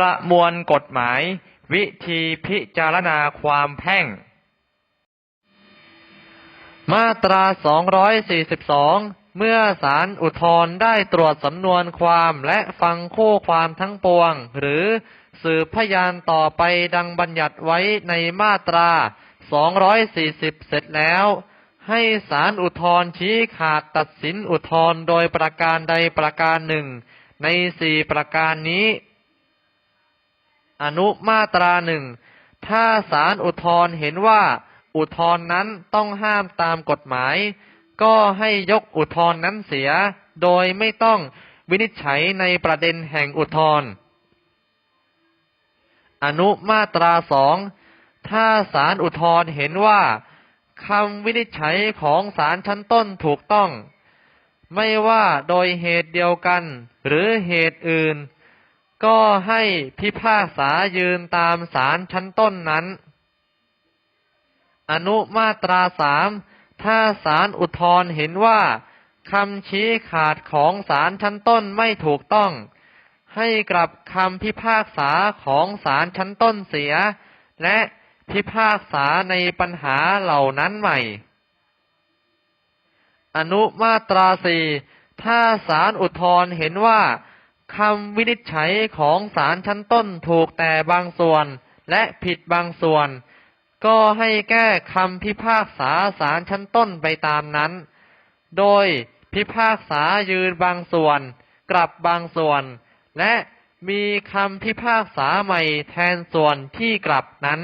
ประมวลกฎหมาย วิธีพิจารณาความแพ่ง มาตรา 242 เมื่อศาลอุทธรณ์ได้ตรวจสำนวนความและฟังคู่ความทั้งปวง หรือสืบพยานต่อไปดังบัญญัติไว้ในมาตรา 240 เสร็จแล้ว ให้ศาลอุทธรณ์ชี้ขาดตัดสินอุทธรณ์โดยประการใดประการหนึ่ง ในสี่ประการนี้ อนุมาตราหนึ่งถ้าศาลอุทธรณ์เห็นว่าอุทธรณ์นั้นต้องห้ามตามกฎหมาย ก็ให้ยกอุทธรณ์นั้นเสีย โดยไม่ต้องวินิจฉัยในประเด็นแห่งอุทธรณ์อนุมาตราสองถ้าศาลอุทธรณ์เห็นว่าคำวินิจฉัยของศาลชั้นต้นถูกต้อง ไม่ว่าโดยเหตุเดียวกัน หรือเหตุอื่น ก็ให้พิพากษายืนตามศาลชั้นต้นนั้น อนุมาตราสามถ้าศาลอุทธรเห็นว่าคำชี้ขาดของศาลชั้นต้นไม่ถูกต้อง ให้กลับคำพิพากษาของศาลชั้นต้นเสีย และพิพากษาในปัญหาเหล่านั้นใหม่ อนุมาตราสี่ถ้าศาลอุทธรเห็นว่า คำวินิจฉัยของศาลชั้นต้นถูกแต่บางส่วน และผิดบางส่วน ก็ให้แก้คำพิพากษาศาลชั้นต้นไปตามนั้น โดยพิพากษายืนบางส่วน กลับบางส่วน และมีคำพิพากษาใหม่แทนส่วนที่กลับนั้น